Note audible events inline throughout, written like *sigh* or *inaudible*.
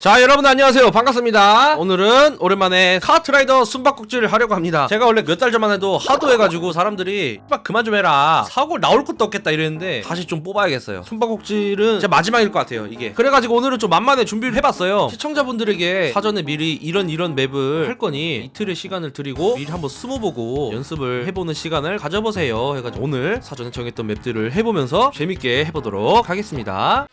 자 여러분 안녕하세요. 반갑습니다. 오늘은 오랜만에 카트라이더 숨바꼭질을 하려고 합니다. 제가 원래 몇 달 전만 해도 하도 해가지고 사람들이 막 그만 좀 해라. 사고 나올 것도 없겠다 이랬는데 다시 좀 뽑아야겠어요. 숨바꼭질은 제 마지막일 것 같아요 이게. 그래가지고 오늘은 좀 만만해 준비를 해봤어요. 시청자분들에게 사전에 미리 이런 이런 맵을 할 거니 이틀의 시간을 드리고 미리 한번 스무보고 연습을 해보는 시간을 가져보세요. 해가지고 오늘 사전에 정했던 맵들을 해보면서 재밌게 해보도록 하겠습니다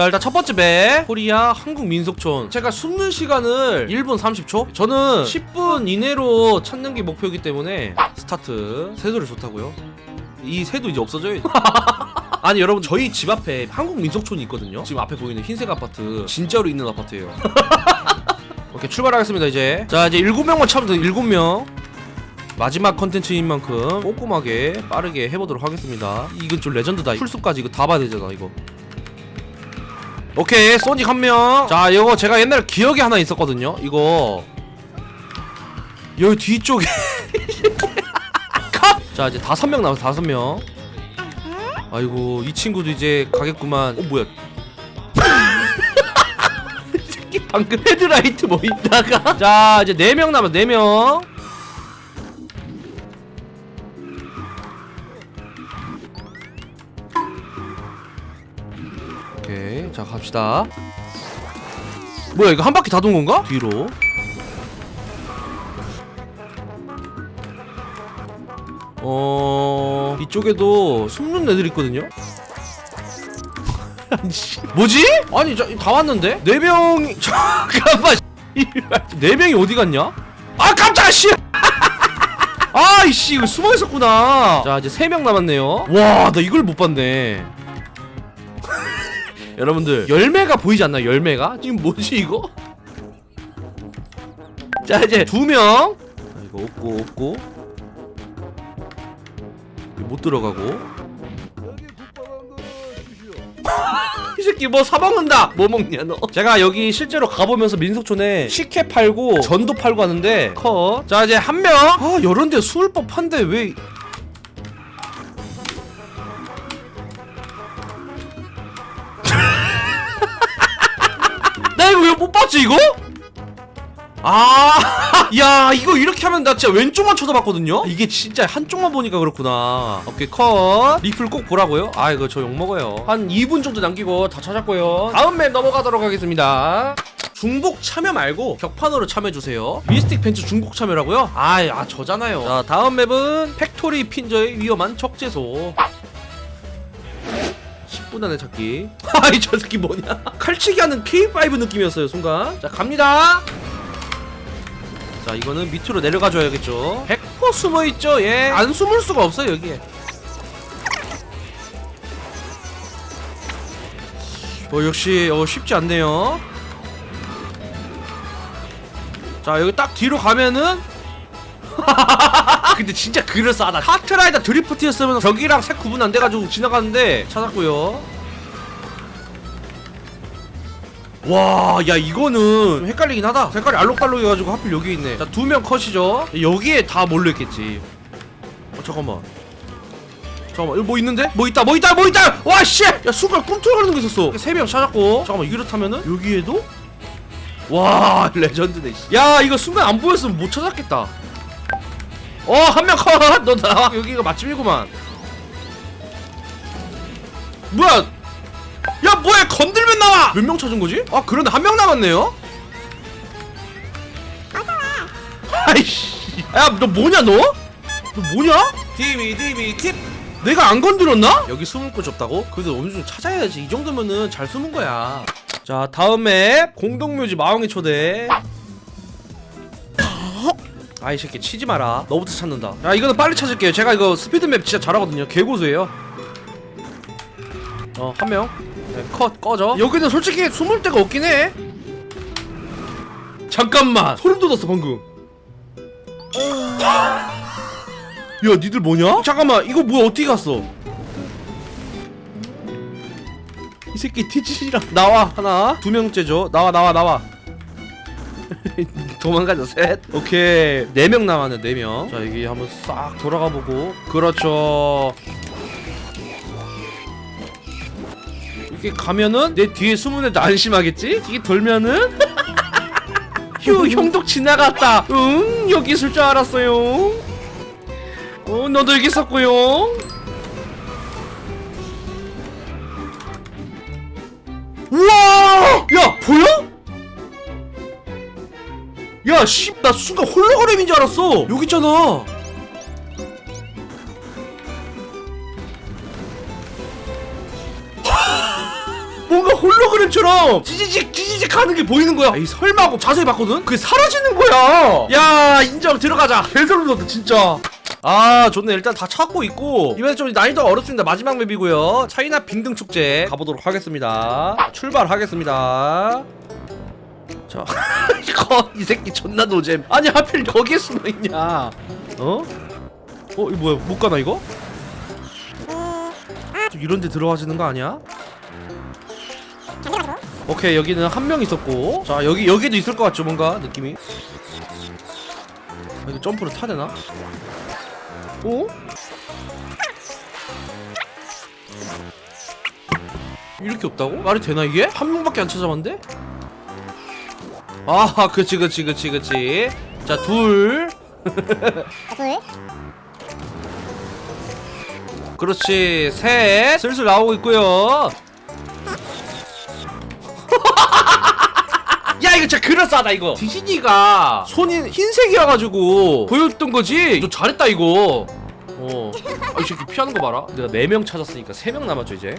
자 일단 첫 번째 배. 코리아 한국 민속촌. 제가 숨는 시간을 1분 30초? 저는 10분 이내로 찾는 게 목표이기 때문에 스타트. 새소리 좋다고요? 이 새도 이제 없어져요. *laughs* 아니 여러분 저희 집 앞에 한국 민속촌이 있거든요? 지금 앞에 보이는 흰색 아파트 진짜로 있는 아파트예요. *laughs* 오케이 출발하겠습니다 이제. 자 이제 7명만 차면 돼 7명. 마지막 컨텐츠인 만큼 꼼꼼하게 빠르게 해보도록 하겠습니다. 이건 좀 레전드다. 풀숲까지 이거 다 봐야 되잖아 이거 오케이 소닉 한명. 자 이거 제가 옛날에 기억이 하나 있었거든요 이거. 여기 뒤쪽에. *laughs* 컷! 자 이제 다섯 명 남았어 다섯 명. 아이고 이 친구도 이제 가겠구만. 어 뭐야. *laughs* 방금 헤드라이트 뭐 있다가. 자 이제 네 명 남았어 네명 자 갑시다 뭐야 이거 한 바퀴 다 돈 건가? 뒤로 어... 이쪽에도 숨는 애들 있거든요? *laughs* 뭐지? 아니 저, 다 왔는데? 네 명이 *laughs* 잠깐만. 네 명이 어디 갔냐? 아 깜짝아 씨 *laughs* 아이씨 이거 숨어 있었구나 자 이제 세 명 남았네요 와 나 이걸 못 봤네 여러분들 열매가 보이지 않나요? 열매가? 지금 뭐지 이거? *laughs* 자 이제 두명. 아, 이거 없고 없고. 못 들어가고. *laughs* 이 새끼 뭐 사먹는다! 뭐 먹냐 너? 제가 여기 실제로 가보면서 민속촌에 식혜 팔고 전도 팔고 하는데 컷자 이제 한명아 이런데 숨을 법한데 왜 왜 못 봤지 이거? 아, *laughs* 야, 이거 이렇게 하면 나 진짜 왼쪽만 쳐다봤거든요? 이게 진짜 한쪽만 보니까 그렇구나. 오케이, 컷. 리플 꼭 보라고요? 아, 이거 저 욕먹어요. 한 2분 정도 남기고 다 찾았고요. 다음 맵 넘어가도록 하겠습니다. 중복 참여 말고 격판으로 참여해주세요. 미스틱 벤츠 중복 참여라고요? 아, 아, 저잖아요. 자, 다음 맵은 팩토리 핀저의 위험한 적재소. 10분 안에 찾기. *laughs* 아이 저 새끼 뭐냐? 칼치기 하는 K5 느낌이었어요 순간. 자 갑니다. 자 이거는 밑으로 내려가 줘야겠죠. 100% 숨어 있죠. 예. 안 숨을 수가 없어요 여기에. 어 역시 어 쉽지 않네요. 자 여기 딱 뒤로 가면은 *laughs* 근데 진짜 그럴싸하다 카트라이더 드리프트였으면 벽이랑 색 구분 안 돼가지고 지나가는데 찾았고요 와, 야 이거는 좀 헷갈리긴 하다. 색깔이 알록달록 해가지고 하필 여기 있네. 자, 두 명 컷이죠. 여기에 다 몰려있겠지. 어, 잠깐만. 잠깐만, 여기 뭐 있는데? 뭐 있다, 뭐 있다, 뭐 있다! 와, 씨! 야, 순간 꿈틀거리는 게 있었어. 세 명 찾았고. 잠깐만, 이렇다면은 여기에도? 와, *laughs* 레전드네. 씨. 야, 이거 순간 안 보였으면 못 찾았겠다. 어, 한 명 컷! 너 나와. 여기가 맛집이구만. 뭐야? 야 뭐야 건들면 나와 몇 명 찾은 거지? 아 그런데 한 명 남았네요 아이씨 야 너 뭐냐 너? 너 뭐냐? 디비 디비 팁 내가 안 건드렸나? 여기 숨을 곳이 없다고? 그래도 어느 정도 찾아야지 이 정도면은 잘 숨은 거야 자 다음 맵 공동묘지 마왕의 초대 아이 새끼 치지 마라 너부터 찾는다 야 이거는 빨리 찾을게요 제가 이거 스피드맵 진짜 잘하거든요 개고수예요 어, 한 명. 네, 컷, 꺼져. 여기는 솔직히 숨을 데가 없긴 해. 잠깐만. 소름 돋았어, 방금. *laughs* 야, 니들 뭐냐? 잠깐만, 이거 뭐야, 어떻게 갔어? 이 새끼 티치랑 나와, 하나. 두 명째죠. 나와, 나와, 나와. *laughs* 도망가자, 셋. 오케이. 네 명 남았네, 네 명. 자, 여기 한번 싹 돌아가 보고. 그렇죠. 이렇게 가면은 내 뒤에 숨은 애도 안심하겠지? 이게 돌면은 *laughs* 휴 형독 지나갔다 응 여기 있을 줄 알았어요 어 너도 여기 있었고요 우와 야 보여? 야, 씨, 나 순간 홀로그램인 줄 알았어. 여기 있잖아. *laughs* 뭔가 홀로그램처럼 찌지직 찌지직 하는 게 보이는 거야. 이 설마 하고 자세히 봤거든? 그게 사라지는 거야. 야, 인정 들어가자. 개소름 돋다 진짜. 아 좋네 일단 다 찾고 있고 이번에 좀 난이도가 어렵습니다 마지막 맵이고요 차이나 빙등 축제 가보도록 하겠습니다 출발하겠습니다 자, *laughs* 이거 이 새끼 존나 노잼. 아니 하필 거기에 숨어 있냐? 어? 어 이거 뭐야? 못 가나 이거? 좀 이런 데 들어가지는 거 아니야? 오케이 여기는 한 명 있었고 자 여기 여기도 있을 것 같죠 뭔가 느낌이 아, 이거 점프를 타 되나? 어? 이렇게 없다고? 말이 되나 이게? 한 명밖에 안 찾아봤는데? 아, 그치, 그치, 그치, 그치. 자, 둘. 둘, 그렇지, 셋. 슬슬 나오고 있고요. *laughs* 야, 이거 진짜 그럴싸하다, 이거. 디즈니가 손이 흰색이어가지고 보였던 거지? 너 잘했다, 이거. 어. 아, 이 새끼 피하는 거 봐라. 내가 4명 찾았으니까 3명 남았죠, 이제.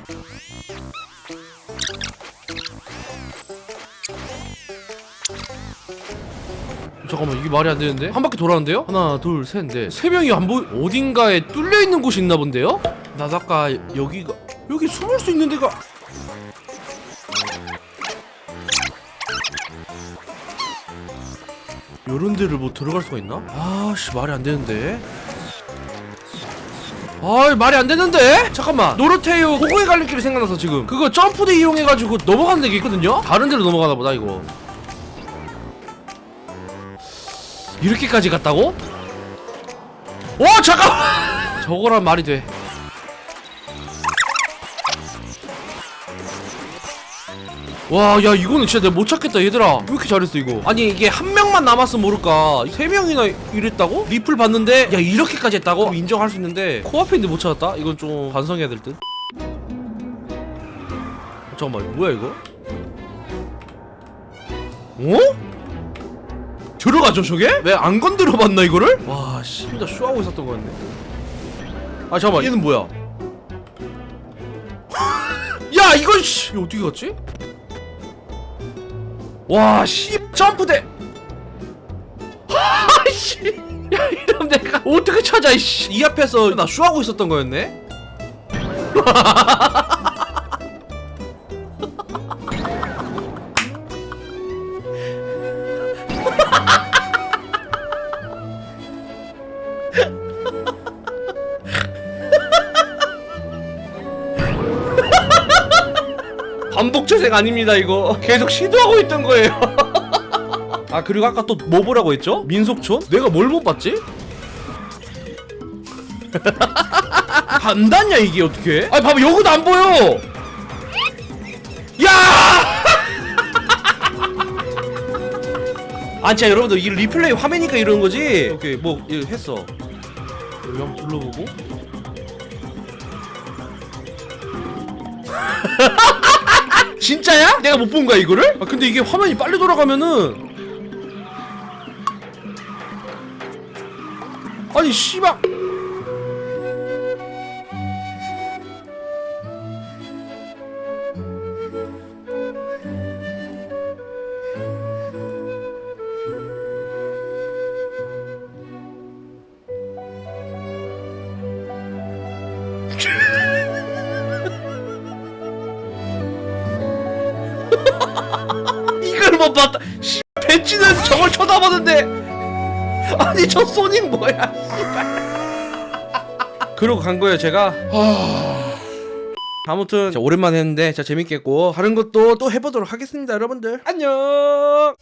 잠깐만 이게 말이 안 되는데 한 바퀴 돌았는데요? 하나 둘 셋 넷 세 명이 안 보이 어딘가에 뚫려 있는 곳이 있나 본데요? 나도 아까 여기가 여기 숨을 수 있는 데가 요런 데를 뭐 들어갈 수가 있나? 아씨 말이 안 되는데 아 말이 안 되는데? 잠깐만 노르테유 고고의 갈림길이 생각나서 지금 그거 점프대 이용해가지고 넘어가는 데가 있거든요? 다른 데로 넘어가나 보다 이거 이렇게까지 갔다고? 오 잠깐 *laughs* 저거란 말이 돼. 와, 야, 이거는 진짜 내가 못 찾겠다, 얘들아. 왜 이렇게 잘했어, 이거? 아니, 이게 한 명만 남았으면 모를까. 세 명이나 이랬다고? 리플 봤는데, 야, 이렇게까지 했다고? 인정할 수 있는데, 코앞에 있는데 못 찾았다? 이건 좀 반성해야 될 듯? 잠깐만, 뭐야, 이거? 어? 들어가죠 저게? 왜 안 건드려 봤나 이거를? 와 씨, 혼자 쇼하고 있었던 거였네. 아 잠깐만 얘는 뭐야? *laughs* 야 이건 씨 이거 어떻게 갔지? 와 씨, 점프대. *laughs* 아씨, 야 이러면 내가 어떻게 찾아 이씨. 이 앞에서 나 쇼하고 있었던 거였네. *laughs* 반복 재생 아닙니다 이거 *laughs* 계속 시도하고 있던 거예요 *laughs* 아 그리고 아까 또 뭐 보라고 했죠? 민속촌? 내가 뭘 못 봤지? *laughs* 안 닿냐 이게 어떻게? 아니 봐봐 여기도 안 보여 야! 아 진짜 여러분들 이 리플레이 화면이니까 이러는 거지? 오케이 뭐 이거 했어 여기 한번 둘러보고 진짜야? 내가 못 본 거야 이거를? 아 근데 이게 화면이 빨리 돌아가면은 아니 씨발 못 봤다. 씨, 배치는 저걸 쳐다보는데. 아니 저 소닉 뭐야? 그러고 간 거예요 제가. 아무튼 진짜 오랜만에 했는데 진짜 재밌겠고 다른 것도 또 해보도록 하겠습니다 여러분들 안녕.